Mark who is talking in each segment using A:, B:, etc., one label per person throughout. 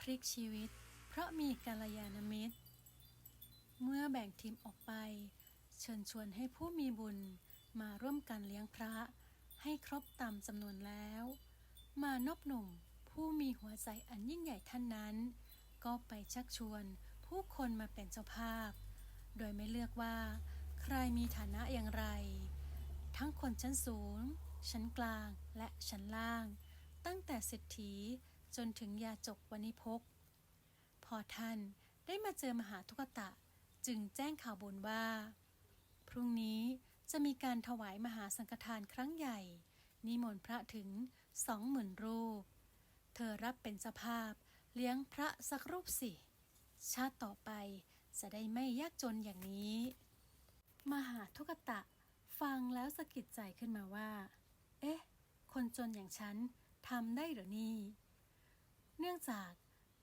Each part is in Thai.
A: พลิกชีวิต เพราะมีกัลยาณมิตร เมื่อแบ่งทีมออกไป เชิญชวนให้ผู้มีบุญมาร่วมกันเลี้ยงพระ ให้ครบตามจำนวนแล้ว มานพหนุ่มผู้มีหัวใจอันยิ่งใหญ่ท่านนั้น ก็ไปชักชวนผู้คนมาเป็นเจ้าภาพ โดยไม่เลือกว่า ใครมีฐานะอย่างไร ทั้งคนชั้นสูง ชั้นกลางและชั้นล่าง ตั้งแต่เศรษฐี จนถึงยาจกวณิพก พอท่านได้มาเจอมหาทุกตะ จึงแจ้งข่าวบุญว่า พรุ่งนี้จะมีการถวายมหาสังฆทานครั้งใหญ่ นิมนต์พระถึงสองหมื่นรูป เธอรับเป็นเจ้าภาพเลี้ยงพระสักรูปสิ ชาติต่อไปจะได้ไม่ยากจนอย่างนี้ มหาทุกตะฟังแล้วสะกิดใจขึ้นมาว่า เอ๊ะ คนจนอย่างฉันทำได้หรือนี่ เนื่องจาก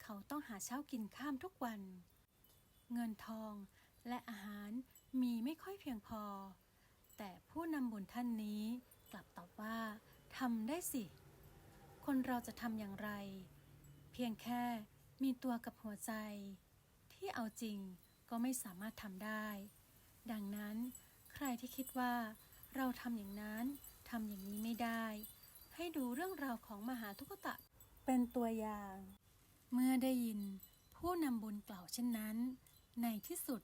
A: เขาต้องหาเช้ากินข้ามทุกวัน เงินทองและอาหารมีไม่ค่อยเพียงพอ แต่ผู้นำบุญท่านนี้กลับตอบว่าทำได้สิ คนเราจะทำอย่างไร เพียงแค่มีตัวกับหัวใจ ที่เอาจริงก็ไม่สามารถทำได้ ดังนั้นใครที่คิดว่า เราทำอย่างนั้นทำอย่างนี้ไม่ได้ ให้ดูเรื่องราวของมหาทุกตะ เป็นตัวอย่าง เมื่อได้ยินผู้นำบุญกล่าวเช่นนั้น ในที่สุด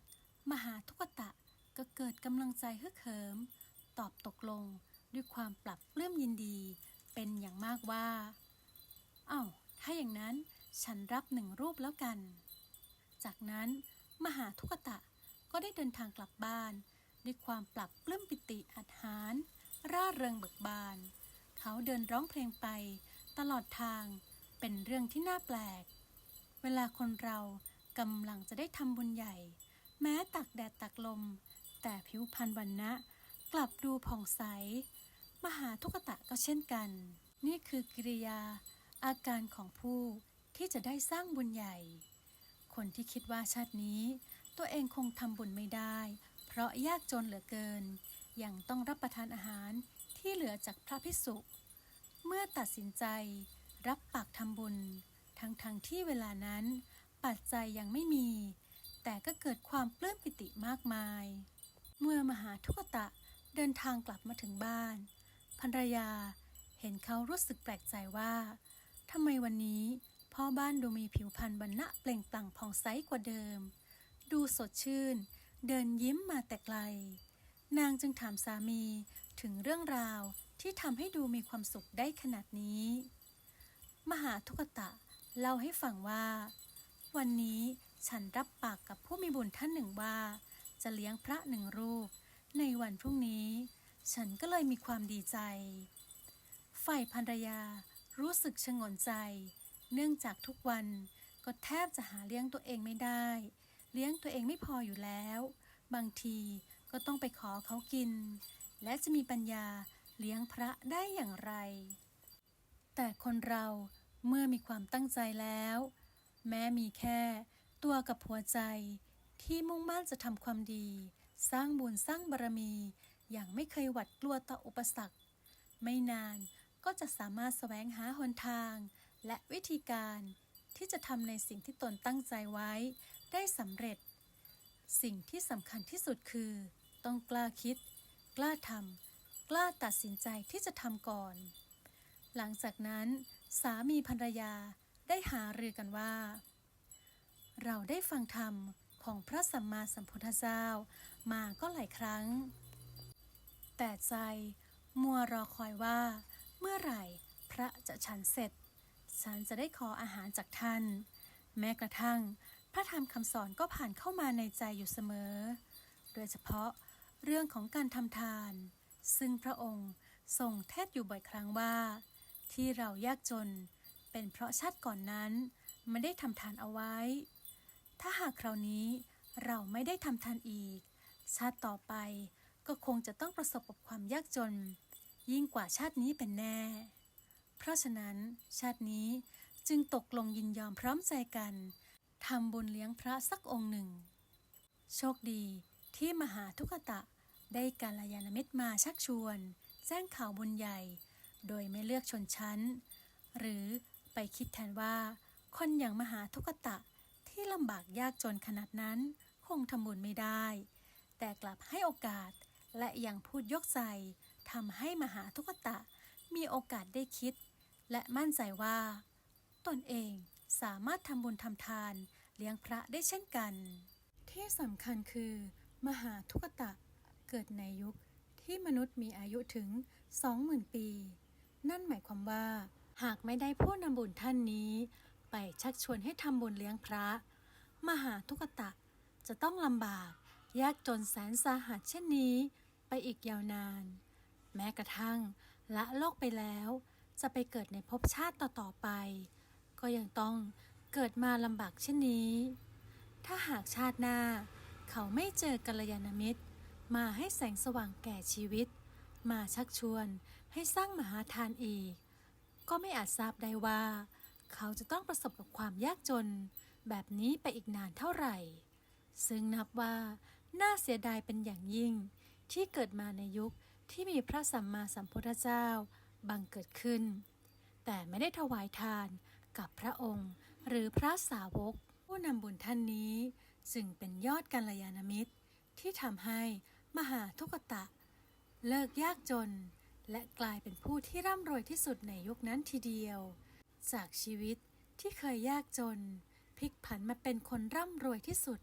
A: มหาทุกตะก็เกิดกำลังใจฮึกเหิม ตอบตกลงด้วยความปรับปลื้มยินดี เป็นอย่างมากว่าเอ้า ถ้าอย่างนั้นฉันรับหนึ่งรูปแล้วกัน จากนั้น มหาทุกตะก็ได้เดินทางกลับบ้าน ด้วยความปรับปลื้มปิติอัหาร ร่าเริงเบิกบาน เขาเดินร้องเพลงไป ตลอดทาง เป็นเรื่องที่น่าแปลก เวลาคนเรากำลังจะได้ทำบุญใหญ่ แม้ตักแดดตักลม แต่ผิวพรรณวันนะกลับดูผ่องใส มหาทุกตะก็เช่นกัน นี่คือกิริยา อาการของผู้ที่จะได้สร้างบุญใหญ่ คนที่คิดว่าชาตินี้ ตัวเองคงทำบุญไม่ได้ เพราะยากจนเหลือเกิน ยังต้องรับประทานอาหารที่เหลือจากพระพิสุเมื่อตัดสินใจ รับปากทำบุญ ทั้งๆทที่เวลานั้นปัจจัยยังไม่มี แต่ก็เกิดความปลื้มปิติมากมาย เมื่อมหาทุกตะเดินทางกลับมาถึงบ้านภรรยาเห็นเขารู้สึกแปลกใจว่าทำไมวันนี้พ่อบ้านดูมีผิวพรรณบรรณะเปล่งปลั่งผ่องใสกว่าเดิม ดูสดชื่น เดินยิ้มมาแต่ไกล นางจึงถามสามีถึงเรื่องราวที่ทำให้ดูมีความสุขได้ขนาดนี้ มหาทุกตะเล่าให้ฟังว่า วันนี้ฉันรับปากกับผู้มีบุญท่านหนึ่งว่า จะเลี้ยงพระหนึ่งรูป ในวันพรุ่งนี้ ฉันก็เลยมีความดีใจ ฝ่ายภรรยารู้สึกชงนใจ เนื่องจากทุกวันก็แทบจะหาเลี้ยงตัวเองไม่ได้ เลี้ยงตัวเองไม่พออยู่แล้ว บางทีก็ต้องไปขอเขากิน และจะมีปัญญาเลี้ยงพระได้อย่างไร แต่คนเราเมื่อมีความตั้งใจแล้ว แม้มีแค่ตัวกับหัวใจ ที่มุ่งมั่นจะทำความดี สร้างบุญสร้างบารมี อย่างไม่เคยหวัดกลัวต่ออุปสรรค ไม่นานก็จะสามารถแสวงหาหนทาง และวิธีการที่จะทำในสิ่งที่ตนตั้งใจไว้ ได้สำเร็จ สิ่งที่สำคัญที่สุดคือ ต้องกล้าคิด กล้าทำกล้าตัดสินใจที่จะทำก่อน หลังจากนั้น สามีภรรยาได้หารือกันว่า เราได้ฟังธรรมของพระสัมมาสัมพุทธเจ้ามาก็หลายครั้ง แต่ใจมัวรอคอยว่า เมื่อไหร่พระจะฉันเสร็จ ฉันจะได้ขออาหารจากท่าน แม้กระทั่ง พระธรรมคำสอนก็ผ่านเข้ามาในใจอยู่เสมอ โดยเฉพาะเรื่องของการทำทาน ซึ่งพระองค์ทรงเทศอยู่บ่อยครั้งว่า ที่เรายากจน เป็นเพราะชาติก่อนนั้นไม่ได้ทำทานเอาไว้ ถ้าหากคราวนี้เราไม่ได้ทำทานอีก ชาติต่อไปก็คงจะต้องประสบกับความยากจน ยิ่งกว่าชาตินี้เป็นแน่ เพราะฉะนั้น ชาตินี้จึงตกลงยินยอมพร้อมใจกันทำบุญเลี้ยงพระสักองค์หนึ่ง โชคดีที่มหาทุกตะได้กาลยานมิตรมาชักชวน แจ้งข่าวบุญใหญ่ โดยไม่เลือกชนชั้น หรือไปคิดแทนว่า คนอย่างมหาทุกตะที่ลำบากยากจนขนาดนั้น คงทำบุญไม่ได้ แต่กลับให้โอกาสและยังพูดยกใจทำให้มหาทุกตะมีโอกาสได้คิด และมั่นใจว่า ตนเองสามารถทำบุญทำทานเลี้ยงพระได้เช่นกัน ที่สำคัญคือ มหาทุกตะเกิดในยุคที่มนุษย์มีอายุถึง 20,000 ปี นั่นหมายความว่า หากไม่ได้ผู้นำบุญท่านนี้ ไปชักชวนให้ทำบุญเลี้ยงพระ มหาทุกตะจะต้องลำบาก ยากจนแสนสาหัสเช่นนี้ ไปอีกยาวนาน แม้กระทั่ง ละโลกไปแล้ว จะไปเกิดในภพชาติต่อๆไป ก็ยังต้องเกิดมาลำบากเช่นนี้ ถ้าหากชาติหน้า เขาไม่เจอกัลยาณมิตร มาให้แสงสว่างแก่ชีวิต มาชักชวนให้สร้างมหาทานอีก ก็ไม่อาจทราบได้ว่า เขาจะต้องประสบกับความยากจน แบบนี้ไปอีกนานเท่าไหร่ ซึ่งนับว่าน่าเสียดายเป็นอย่างยิ่ง ที่เกิดมาในยุคที่มีพระสัมมาสัมพุทธเจ้าบังเกิดขึ้น แต่ไม่ได้ถวายทานกับพระองค์ หรือพระสาวก ผู้นำบุญท่านนี้ จึงเป็นยอดกัลยาณมิตร ที่ทำให้มหาทุกตะ เลิกยากจน และกลายเป็นผู้ที่ร่ำรวยที่สุดในยุคนั้นทีเดียว จากชีวิตที่เคยยากจนพลิกผันมาเป็นคนร่ำรวยที่สุด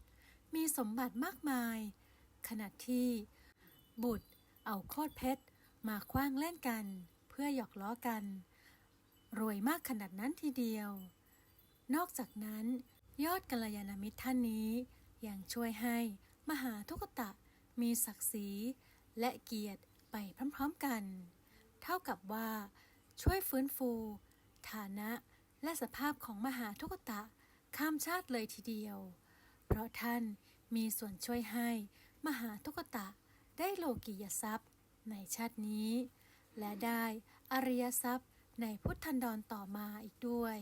A: มีสมบัติมากมาย ขณะที่ บุตร เอาโคตรเพชร มาคว้างเล่นกัน เพื่อหยอกล้อกัน รวยมากขนาดนั้นทีเดียว นอกจากนั้น ยอดกัลยาณมิตรท่านนี้ยังช่วยให้มหาทุกตะมีศักดิ์ศรีและเกียรติ ไปพร้อมๆกัน เท่ากับว่า ช่วยฟื้นฟู ฐานะและสภาพของมหาทุกตะข้ามชาติเลยทีเดียว เพราะท่านมีส่วนช่วยให้มหาทุกตะได้โลกียทรัพย์ในชาตินี้ และได้อริยทรัพย์ในพุทธันดรต่อมาอีกด้วย